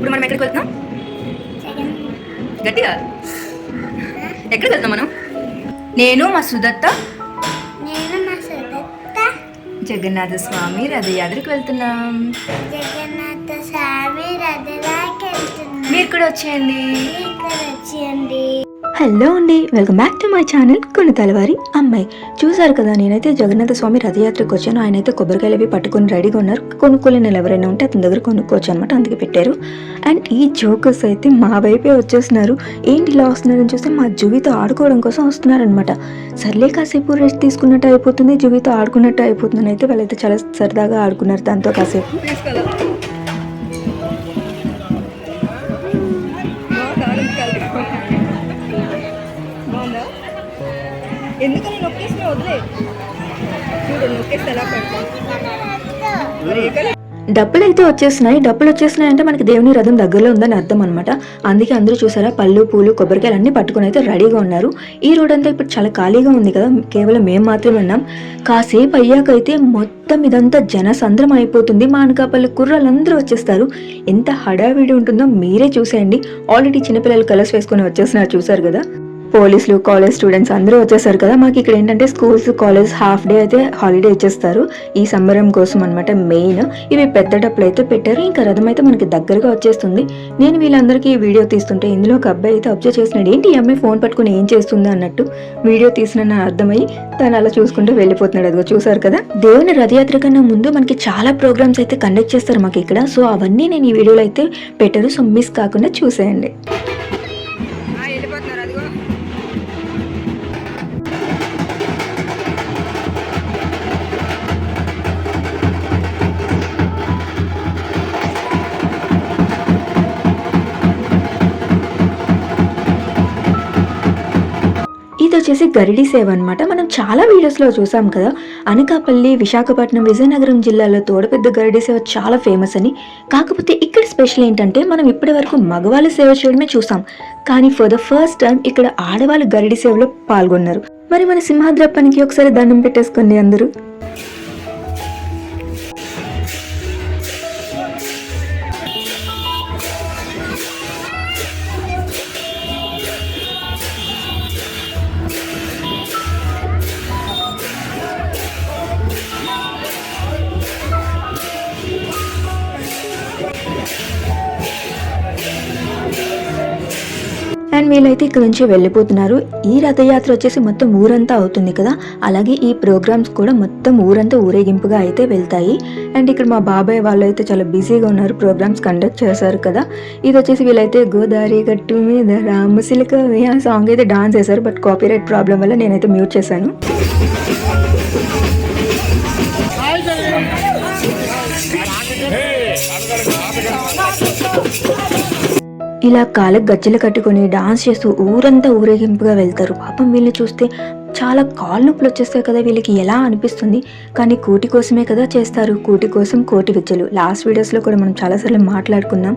ఇప్పుడు మనం ఎక్కడికి వెళ్తున్నాం? గట్టిగా? ఎక్కడికి వెళ్తున్నాం మనం? నేను మా సుదత్త. నేను మా సుదత్త. జగన్నాథ స్వామి రథయాత్రకు వెళ్తున్నాం. జగన్నాథ స్వామి మీరు కూడా వచ్చేయండి. హలో అండి welcome back to my channel కొన్ని తలవారి అమ్మాయి. చూసారు కదా నేనైతే జగన్నాథ స్వామి రథయాత్రకు వచ్చాను. ఆయన అయితే కొబ్బరికాయలు అవి పట్టుకొని రెడీగా ఉన్నారు. కొనుక్కోలేని ఎవరైనా ఉంటే అతని దగ్గర కొనుక్కోవచ్చు అనమాట అందుకే పెట్టారు. అండ్ ఈ జోకర్స్ అయితే మా వైపే వచ్చేస్తున్నారు. ఏంటి ఇలా వస్తున్నారని చూస్తే మా జువితో ఆడుకోవడం కోసం వస్తున్నారనమాట సర్లే కాసేపు రెస్ట్ తీసుకున్నట్టు అయిపోతుంది జువితో ఆడుకున్నట్టు అయిపోతుందని అయితే వాళ్ళైతే చాలా సరదాగా ఆడుకున్నారు దాంతో కాసేపు. ఎందుకని నొక్కేసిన వదిలే. చూడు నొక్కేస్తే ఎలా డబ్బులు అయితే వచ్చేస్తున్నాయి డబ్బులు వచ్చేస్తున్నాయి. అంటే మనకి దేవుని రథం దగ్గరలో ఉందని అర్థం అనమాట అందుకే అందరూ చూసారా పళ్ళు పూలు కొబ్బరికాయలు అన్ని పట్టుకుని అయితే రెడీగా ఉన్నారు. ఈ రోడ్ అంతా ఇప్పుడు చాలా ఖాళీగా ఉంది కదా. కేవలం మేము మాత్రమే ఉన్నాం. కాసేపు అయ్యాక అయితే మొత్తం ఇదంతా జనసంద్రం అయిపోతుంది. మా అనకాపల్లి కుర్రాలందరూ వచ్చేస్తారు. ఎంత హడావిడి ఉంటుందో మీరే చూసేయండి. ఆల్రెడీ చిన్నపిల్లలు కలర్స్ వేసుకుని వచ్చేస్తున్నారు చూసారు కదా? పోలీసులు కాలేజ్ స్టూడెంట్స్ అందరూ వచ్చేసారు కదా. మాకు ఇక్కడ ఏంటంటే స్కూల్స్ కాలేజ్ హాఫ్ డే అయితే హాలిడే ఇచ్చేస్తారు. ఈ సంబరం కోసం అనమాట మెయిన్ ఇవి పెద్ద డబ్బులు అయితే పెట్టారు. ఇంకా రథం అయితే మనకి దగ్గరగా వచ్చేస్తుంది. నేను వీళ్ళందరికీ వీడియో తీస్తుంటే ఇందులో ఒక అబ్బాయి అయితే అబ్జర్వ్ చేస్తున్నాడు. ఏంటి ఈ అమ్మాయి ఫోన్ పట్టుకుని ఏం చేస్తుంది అన్నట్టు వీడియో తీసిన అర్థమై తను అలా చూసుకుంటూ వెళ్ళిపోతున్నాడు. అదిగో చూసారు కదా. దేవుని రథయాత్ర కన్నా ముందు మనకి చాలా ప్రోగ్రామ్స్ అయితే కండక్ట్ చేస్తారు మాకు ఇక్కడ. సో అవన్నీ నేను ఈ వీడియోలో అయితే పెట్టారు సో మిస్ కాకుండా చూసేయండి. వచ్చేసి గరిడి సేవ అనమాట మనం చాలా వీడియోస్లో చూసాం కదా అనకాపల్లి విశాఖపట్నం విజయనగరం జిల్లాలో తోడపెద్ద గరిడి సేవ చాలా ఫేమస్ అని. కాకపోతే ఇక్కడ స్పెషల్ ఏంటంటే మనం ఇప్పటి వరకు మగవాళ్ళ సేవ చేయడమే చూసాం. కానీ ఫర్ ద ఫస్ట్ టైం ఇక్కడ ఆడవాళ్ళు గరిడి సేవలో పాల్గొన్నారు. మరి మన సింహాద్రప్పనికి ఒకసారి దండం పెట్టేసుకోండి అందరూ. వీలైతే ఇక్కడ నుంచి వెళ్ళిపోతున్నారు. ఈ రథయాత్ర వచ్చేసి మొత్తం ఊరంతా అవుతుంది కదా. అలాగే ఈ ప్రోగ్రామ్స్ కూడా మొత్తం ఊరంతా ఊరేగింపుగా అయితే వెళ్తాయి. అండ్ ఇక్కడ మా బాబాయ్ వాళ్ళు అయితే చాలా బిజీగా ఉన్నారు. ప్రోగ్రామ్స్ కండక్ట్ చేశారు కదా. ఇది వచ్చేసి వీళ్ళైతే గోదావరి గట్టు మీద రామసిలిక సాంగ్ అయితే డాన్స్ చేశారు. బట్ కాపీరైట్ ప్రాబ్లం వల్ల నేనైతే మ్యూట్ చేశాను. ఇలా కాళ్ళకు గజ్జలు కట్టుకొని డాన్స్ చేస్తూ ఊరంతా ఊరేగింపుగా వెళ్తారు. పాపం వీళ్ళని చూస్తే చాలా కాళ్ళు నొప్పులు వచ్చేస్తాయి కదా వీళ్ళకి. ఎలా అనిపిస్తుంది? కానీ కోటి కోసమే కదా చేస్తారు. కూటి కోసం కోటి విద్యలు. లాస్ట్ వీడియోస్లో కూడా మనం చాలాసార్లు మాట్లాడుకున్నాం.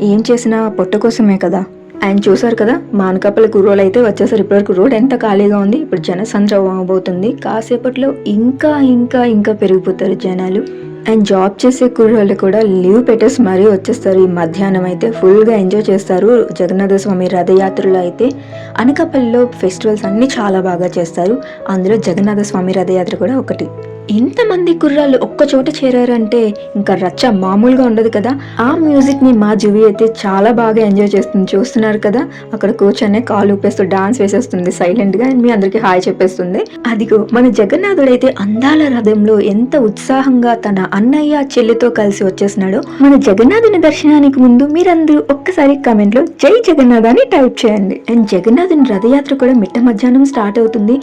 ఏం చేసినా పొట్ట కోసమే కదా. ఆయన చూసారు కదా? మానకాపల్లి కుర్రోలు అయితే వచ్చేసారు. ఇప్పటివరకు రోడ్ ఎంత ఖాళీగా ఉంది? ఇప్పుడు జనసంద్రం అవబోతుంది కాసేపట్లో ఇంకా ఇంకా ఇంకా పెరిగిపోతారు జనాలు. అండ్ జాబ్ చేసే కుర్రోళ్ళు కూడా లీవ్ పెట్టేసి మరీ వచ్చేస్తారు. ఈ మధ్యాహ్నం అయితే ఫుల్గా ఎంజాయ్ చేస్తారు. జగన్నాథ స్వామి రథయాత్రలో అయితే అనకాపల్లిలో ఫెస్టివల్స్ అన్నీ చాలా బాగా చేస్తారు. అందులో జగన్నాథ స్వామి రథయాత్ర కూడా ఒకటి. ఎంతమంది కుర్రాళ్ళు ఒక్క చోట చేరారంటే ఇంకా రచ్చ మామూలుగా ఉండదు కదా. ఆ మ్యూజిక్ని మా జువి అయితే చాలా బాగా ఎంజాయ్ చేస్తుంది. చూస్తున్నారు కదా? అక్కడ కూర్చొని కాలు ఊపేస్తూ డాన్స్ వేసేస్తుంది సైలెంట్గా. అండ్ మీ అందరికి హాయ్ చెప్పేస్తుంది. అదిగో మన జగన్నాథుడైతే అందాల రథంలో ఎంత ఉత్సాహంగా తన అన్నయ్య చెల్లితో కలిసి వచ్చేసినాడో మన జగన్నాథుని దర్శనానికి ముందు మీరందరూ ఒక్కసారి కమెంట్లో జై జగన్నాథ్ అని టైప్ చేయండి. అండ్ జగన్నాథుని రథయాత్ర కూడా మిట్ట మధ్యాహ్నం స్టార్ట్ అవుతుంది.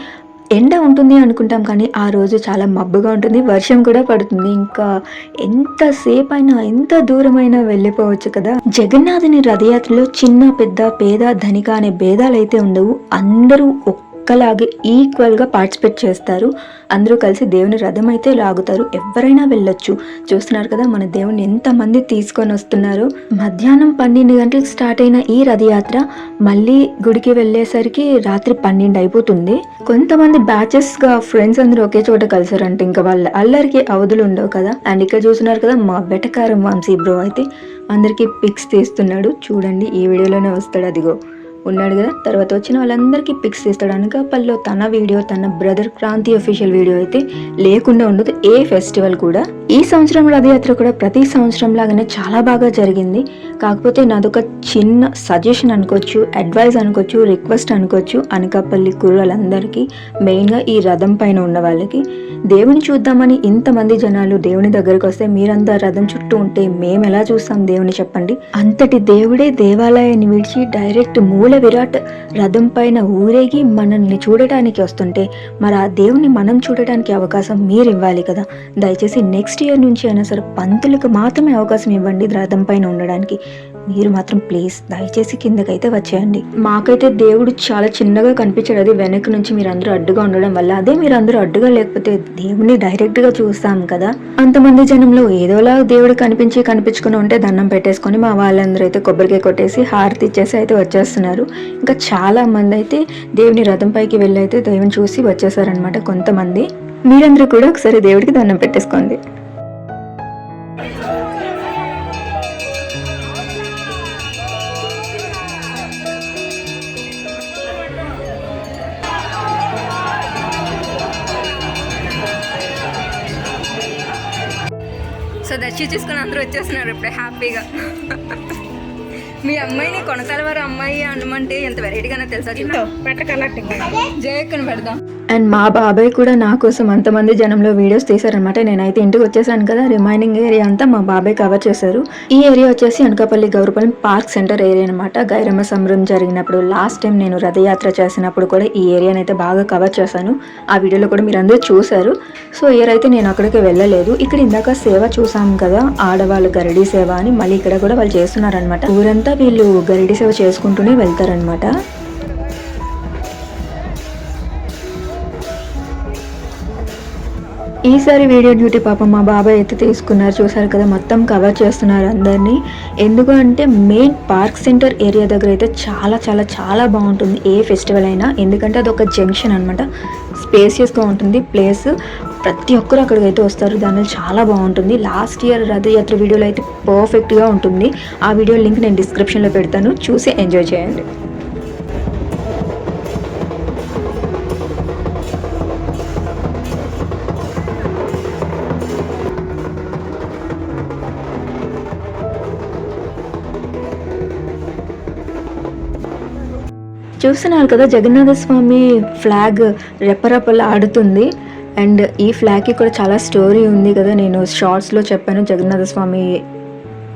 ఎండ ఉంటుంది అనుకుంటాం కానీ ఆ రోజు చాలా మబ్బుగా ఉంటుంది వర్షం కూడా పడుతుంది. ఇంకా ఎంతసేపు అయినా ఎంత దూరమైనా వెళ్ళిపోవచ్చు కదా. జగన్నాథుని రథయాత్రలో చిన్న పెద్ద పేద ధనిక అనే భేదాలు అయితే ఉండవు. అందరూ ఒక్క ఒక్కలాగే ఈక్వల్గా పార్టిసిపేట్ చేస్తారు. అందరూ కలిసి దేవుని రథం అయితే లాగుతారు. ఎవరైనా వెళ్ళొచ్చు. చూస్తున్నారు కదా మన దేవుని ఎంతమంది తీసుకొని వస్తున్నారు. మధ్యాహ్నం పన్నెండు గంటలకు స్టార్ట్ అయిన ఈ రథయాత్ర మళ్ళీ గుడికి వెళ్ళేసరికి రాత్రి పన్నెండు అయిపోతుంది. కొంతమంది బ్యాచెస్గా ఫ్రెండ్స్ అందరూ ఒకే చోట కలిసారంట. ఇంకా వాళ్ళ అల్లరికి అవధులు ఉండవు కదా. అండ్ ఇక్కడ చూస్తున్నారు కదా మా వెటకారం వంశీ బ్రో అయితే అందరికీ పిక్స్ తీస్తున్నాడు. చూడండి ఈ వీడియోలోనే వస్తాడు. అదిగో. ఉన్నాడు కదా. తర్వాత వచ్చిన వాళ్ళందరికీ పిక్స్ తీస్తాడు అనకాపల్లిలో తన వీడియో తన బ్రదర్ క్రాంతి అఫీషియల్ వీడియో అయితే లేకుండా ఉండదు. ఏ ఫెస్టివల్ కూడా. ఈ సంవత్సరం రథయాత్ర కూడా ప్రతి సంవత్సరం లాగానే చాలా బాగా జరిగింది. కాకపోతే నాదొక చిన్న సజెషన్ అనుకోవచ్చు అడ్వైస్ అనుకోవచ్చు రిక్వెస్ట్ అనుకోవచ్చు అనకాపల్లి కుర్రాలందరికీ మెయిన్గా ఈ రథం పైన ఉన్న వాళ్ళకి. దేవుని చూద్దామని ఇంతమంది జనాలు దేవుని దగ్గరకు వస్తే మీరంతా రథం చుట్టూ ఉంటే మేము ఎలా చూస్తాం? దేవుని చెప్పండి. అంతటి దేవుడే దేవాలయాన్ని విడిచి డైరెక్ట్ మూల విరాట్ రథం పైన ఊరేగి మనల్ని చూడటానికి వస్తుంటే మరి ఆ దేవుని మనం చూడటానికి అవకాశం మీరు ఇవ్వాలి కదా. దయచేసి నెక్స్ట్ ఇయర్ నుంచి అయినా సరే పంతులకు మాత్రమే అవకాశం ఇవ్వండి రథం పైన ఉండడానికి. మీరు మాత్రం ప్లీజ్ దయచేసి కిందకైతే వచ్చేయండి. మాకైతే దేవుడు చాలా చిన్నగా కనిపించాడు. అది వెనక నుంచి మీరు అందరూ అడ్డుగా ఉండడం వల్ల అదే మీరు అందరూ అడ్డుగా లేకపోతే దేవుడిని డైరెక్ట్గా చూస్తాం కదా. అంతమంది జనంలో ఏదోలా దేవుడు కనిపించి కనిపించుకుని ఉంటే దండం పెట్టేసుకొని మా వాళ్ళందరూ అయితే కొబ్బరికాయ కొట్టేసి హారతి ఇచ్చేసి అయితే వచ్చేస్తున్నారు. ఇంకా చాలా మంది అయితే దేవుని రథం పైకి వెళ్ళి అయితే దేవుని చూసి వచ్చేసారనమాట కొంతమంది. మీరందరూ కూడా ఒకసారి దేవుడికి దండం పెట్టేసుకోండి. దర్శి చూసుకుని అందరూ వచ్చేస్తున్నారు ఇప్పుడే హ్యాపీగా. మీ అమ్మాయిని కొనతలవారు అమ్మాయి అనమంటే ఎంత వెరైటీగానే తెలుసా జయక్కని పెడదాం. అండ్ మా బాబాయ్ కూడా నా కోసం అంతమంది జనంలో వీడియోస్ తీశారనమాట నేనైతే ఇంటికి వచ్చేసాను కదా రిమైనింగ్ ఏరియా అంతా మా బాబాయ్ కవర్ చేశారు. ఈ ఏరియా వచ్చేసి Anakapalli Gourapalli park centre area అనమాట గైరమ్మ సంబరం జరిగినప్పుడు లాస్ట్ టైం నేను రథయాత్ర చేసినప్పుడు కూడా ఈ ఏరియాని అయితే బాగా కవర్ చేశాను. ఆ వీడియోలో కూడా మీరు అందరూ చూశారు. సో ఇయర్ అయితే నేను అక్కడికి వెళ్ళలేదు. ఇక్కడ ఇందాక సేవ చూసాం కదా ఆడవాళ్ళు గరిడి సేవ అని మళ్ళీ ఇక్కడ కూడా వాళ్ళు చేస్తున్నారనమాట ఊరంతా వీళ్ళు గరిడి సేవ చేసుకుంటూనే వెళ్తారనమాట ఈసారి వీడియో డ్యూటీ పాపం మా బాబాయ్ అయితే తీసుకున్నారు. చూసారు కదా మొత్తం కవర్ చేస్తున్నారు అందరినీ. ఎందుకు అంటే మెయిన్ పార్క్ సెంటర్ ఏరియా దగ్గర అయితే చాలా చాలా చాలా బాగుంటుంది. ఏ ఫెస్టివల్ అయినా. ఎందుకంటే అది ఒక జంక్షన్ అనమాట స్పేసియస్గా ఉంటుంది ప్లేస్ ప్రతి ఒక్కరు అక్కడికి అయితే వస్తారు దానివల్ల చాలా బాగుంటుంది. లాస్ట్ ఇయర్ రథయాత్ర వీడియోలో అయితే పర్ఫెక్ట్గా ఉంటుంది. ఆ వీడియో లింక్ నేను డిస్క్రిప్షన్లో పెడతాను. చూసి ఎంజాయ్ చేయండి. చూస్తున్నారు కదా జగన్నాథ స్వామి ఫ్లాగ్ రెపరెపలు ఆడుతుంది. అండ్ ఈ ఫ్లాగ్కి కూడా చాలా స్టోరీ ఉంది కదా నేను షార్ట్స్లో చెప్పాను జగన్నాథ స్వామి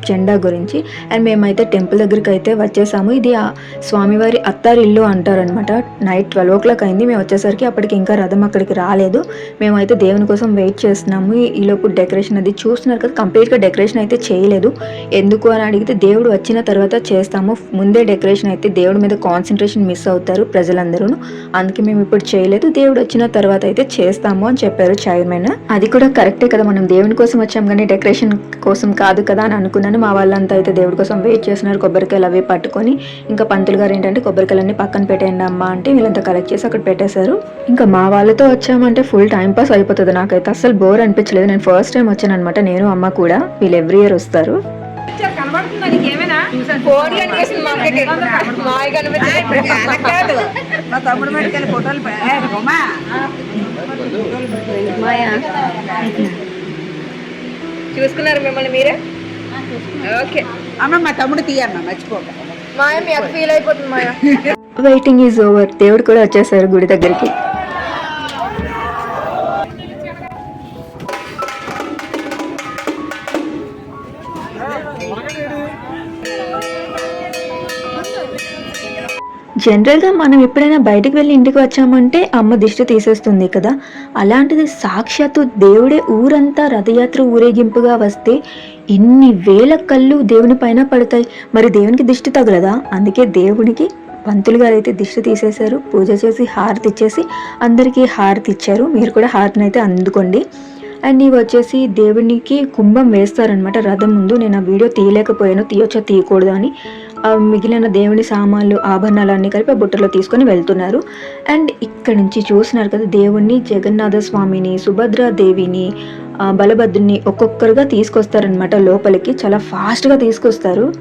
జెండా గురించి. అండ్ మేమైతే టెంపుల్ దగ్గరికి అయితే వచ్చేసాము. ఇది ఆ స్వామివారి అత్తారిల్లు అంటారనమాట. నైట్ ట్వెల్వ్ ఓ క్లాక్ అయింది. మేము వచ్చేసరికి అప్పటికి ఇంకా రథం అక్కడికి రాలేదు. మేమైతే దేవుని కోసం వెయిట్ చేస్తున్నాము. ఈ- ఈలోపు డెకరేషన్ అది చూస్తున్నారు కదా కంప్లీట్గా డెకరేషన్ అయితే చేయలేదు. ఎందుకు అని అడిగితే దేవుడు వచ్చిన తర్వాత చేస్తాము. ముందే డెకరేషన్ అయితే దేవుడి మీద కాన్సన్ట్రేషన్ మిస్ అవుతారు ప్రజలందరూ అందుకే మేము ఇప్పుడు చేయలేదు. దేవుడు వచ్చిన తర్వాత అయితే చేస్తాము అని చెప్పారు చైర్మన్. అది కూడా కరెక్టే కదా. మనం దేవుని కోసం వచ్చాం కానీ డెకరేషన్ కోసం కాదు కదా అని అనుకున్నాను. మా వాళ్ళంతా అయితే దేవుడి కోసం వెయిట్ చేస్తున్నారు. కొబ్బరికాయలు అవి పట్టుకొని ఇంకా పంతులు గారు ఏంటంటే కొబ్బరికాయలన్నీ పక్కన పెట్టేయండి అమ్మా అంటే వీళ్ళంతా కలెక్ట్ చేసి అక్కడ పెట్టేశారు. ఇంకా మా వాళ్ళతో వచ్చామంటే ఫుల్ టైం పాస్ అయిపోతుంది నాకైతే. అసలు బోర్ అనిపించలేదు. నేను ఫస్ట్ టైం వచ్చాను అనమాట నేను అమ్మ కూడా. వీళ్ళు ఎవ్రీ ఇయర్ వస్తారు. మా తమ్ముడు మెడికల్ ఫోటోలు చూసుకున్నారు మిమ్మల్ని మీరే? ఓకే అమ్మ మా తమ్ముడు తీయమ్మ మర్చిపోక. మాయ మీ ఫీల్ అయిపోతుంది మాయ. వెయిటింగ్ ఈజ్ ఓవర్ దేవుడు కూడా వచ్చేసారు గుడి దగ్గరికి. జనరల్గా మనం ఎప్పుడైనా బయటకు వెళ్ళి ఇంటికి వచ్చామంటే అమ్మ దిష్టి తీసేస్తుంది కదా. అలాంటిది సాక్షాత్తు దేవుడే ఊరంతా రథయాత్ర ఊరేగింపుగా వస్తే ఇన్ని వేల కళ్ళు దేవుని పైన పడతాయి. మరి దేవునికి దిష్టి తగలదా? అందుకే దేవునికి పంతులు గారు అయితే దిష్టి తీసేశారు. పూజ చేసి హారతి ఇచ్చేసి అందరికీ హారతి ఇచ్చారు. మీరు కూడా హారతిని అయితే అందుకోండి. అండ్ ఇవి వచ్చేసి దేవునికి కుంభం వేస్తారనమాట రథం ముందు. నేను ఆ వీడియో తీయలేకపోయాను. తీయొచ్చా? తీయకూడదు అని. మిగిలిన దేవుని సామాన్లు ఆభరణాలు అన్నీ కలిపి ఆ బుట్టలో తీసుకొని వెళ్తున్నారు. అండ్ ఇక్కడ నుంచి చూసినారు కదా దేవుణ్ణి జగన్నాథ స్వామిని సుభద్రాదేవిని బలభద్రుని ఒక్కొక్కరుగా తీసుకొస్తారనమాట లోపలికి. చాలా ఫాస్ట్గా తీసుకొస్తారు.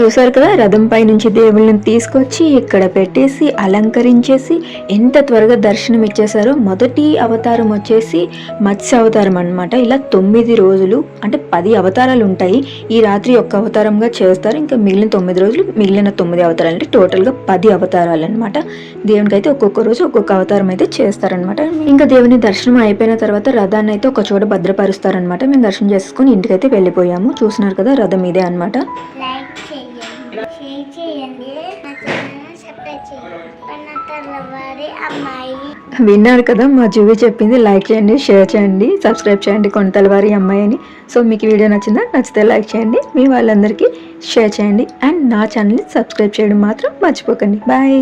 చూసారు కదా? రథం పై నుంచి దేవుళ్ళని తీసుకొచ్చి ఇక్కడ పెట్టేసి అలంకరించేసి ఎంత త్వరగా దర్శనం ఇచ్చేసారో మొదటి అవతారం వచ్చేసి మత్స్య అవతారం అనమాట ఇలా తొమ్మిది రోజులు అంటే పది అవతారాలు ఉంటాయి. ఈ రాత్రి ఒక్క అవతారంగా చేస్తారు. ఇంకా మిగిలిన తొమ్మిది రోజులు మిగిలిన తొమ్మిది అవతారాలు అంటే టోటల్గా పది అవతారాలు అనమాట దేవునికి అయితే ఒక్కొక్క రోజు ఒక్కొక్క అవతారం అయితే చేస్తారనమాట ఇంకా దేవుని దర్శనం అయిపోయిన తర్వాత రథాన్ని అయితే ఒక చోట భద్రపరుస్తారనమాట మేము దర్శనం చేసుకుని ఇంటికైతే వెళ్ళిపోయాము. చూసినారు కదా రథం ఇదే అనమాట చేయండి. నా ఛానల్ సబ్స్క్రైబ్ చేయండి పన్నతల వారి అమ్మాయి. విన్నారు కదా మా జూవి చెప్పింది లైక్ చేయండి షేర్ చేయండి సబ్స్క్రైబ్ చేయండి కొనతల వారి అమ్మాయి అని. సో మీకు వీడియో నచ్చిందా? నచ్చితే లైక్ చేయండి మీ వాళ్ళందరికీ షేర్ చేయండి. అండ్ నా ఛానల్ని సబ్స్క్రైబ్ చేయడం మాత్రం మర్చిపోకండి. బాయ్.